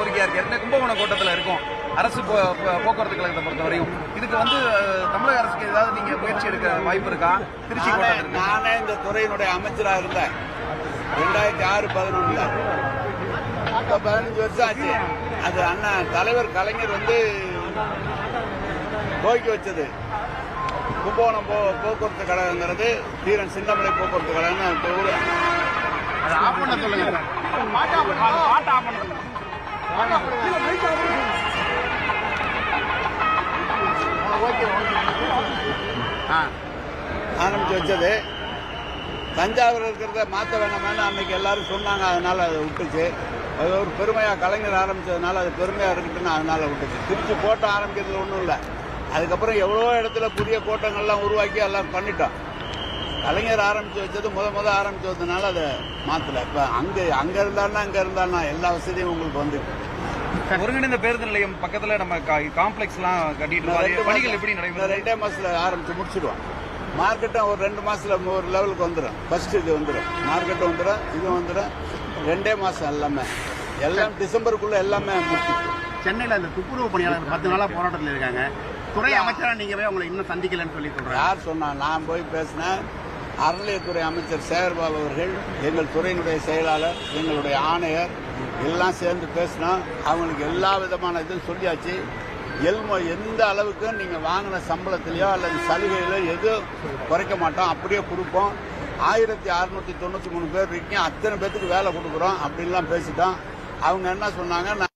கோரிக்கையா இருக்கு ஏற்கனவே கும்பகோணம் கோட்டத்தில் இருக்கும் அரசு போ- போக்குவரத்து கழகத்தை பொறுத்தவரையும் இதுக்கு வந்து தமிழக அரசுக்கு ஏதாவது நீங்க முயற்சி எடுக்க வாய்ப்பு இருக்கா திருச்சி நானே இந்த துறையினுடைய அமைச்சரா இருந்தேன் ரெண்டாயிரத்தி ஆறு பதினொன்னுல இப்போ பதினஞ்சு வருஷம் ஆச்சு அது அண்ணா தலைவர் கலைஞர் வந்து துவக்கி வச்சது கும்பகோணம் போ போக்குவரத்து கழகங்கிறது தீரன் சின்னமலை போக்குவரத்து கழகம் இப்போ ஊரு ஆரம்பிச்சு வச்சது. தஞ்சாவூர் இருக்கிறத மாற்ற வேணாமேனு அன்னைக்கு எல்லாரும் சொன்னாங்க அதனால் அதை விட்டுச்சு. அது ஒரு பெருமையாக கலைஞர் ஆரம்பிச்சதுனால அது பெருமையாக இருக்கட்டும்னு அதனால் விட்டுச்சு. திருச்சி கோட்டம் ஆரம்பிக்கிறதுல ஒன்றும் இல்லை. அதுக்கப்புறம் எவ்வளோ இடத்துல புதிய கோட்டங்கள்லாம் உருவாக்கி எல்லாம் பண்ணிட்டோம். கலைஞர் ஆரம்பிச்சு வச்சது முத முத ஆரம்பிச்சு வச்சதுனால அதை மாத்தல. இப்ப அங்க அங்க இருந்தாலும் அங்க இருந்தாலும் எல்லா வசதியும் உங்களுக்கு வந்து ஒருங்கிணைந்த பேருந்து நிலையம் பக்கத்துல நம்ம காம்ப்ளெக்ஸ் எல்லாம் கட்டிட்டு இருக்காங்க. பணிகள் எப்படி நடைபெறும் ரெண்டே மாசத்துல ஆரம்பிச்சு முடிச்சிடுவோம் மார்க்கெட்டும் ஒரு ரெண்டு மாசத்துல ஒரு லெவலுக்கு வந்துடும் ஃபர்ஸ்ட் இது வந்துடும் மார்க்கெட்டும் வந்துடும் இது வந்துடும் ரெண்டே மாசம் எல்லாமே. எல்லாம் டிசம்பருக்குள்ள எல்லாமே முடிச்சிடும் சென்னையில் இந்த துப்புரவு பணியாளர் பத்து நாளா போராட்டத்தில் இருக்காங்க. துறை அமைச்சரா நீங்க போய் உங்களை இன்னும் சந்திக்கலன்னு சொல்லி சொல்றாங்க யார் சொன்னா? நான் போய் பேசினேன். அறநிலையத்துறை அமைச்சர் சேகர்பாபு அவர்கள் எங்கள் துறையினுடைய செயலாளர் எங்களுடைய ஆணையர் எல்லாம் சேர்ந்து பேசினோம் அவங்களுக்கு எல்லா விதமான இதுவும் சொல்லியாச்சு. எல்மோ எந்த அளவுக்கு நீங்கள் வாங்கின சம்பளத்திலையோ அல்லது சலுகையிலோ எதுவும் குறைக்க மாட்டோம் அப்படியே கொடுப்போம். ஆயிரத்தி அறுநூத்தி தொண்ணூற்றி மூணு பேர் இருக்கீங்க அத்தனை பேத்துக்கு வேலை கொடுக்குறோம் அப்படின்லாம் பேசிட்டோம் அவங்க என்ன சொன்னாங்க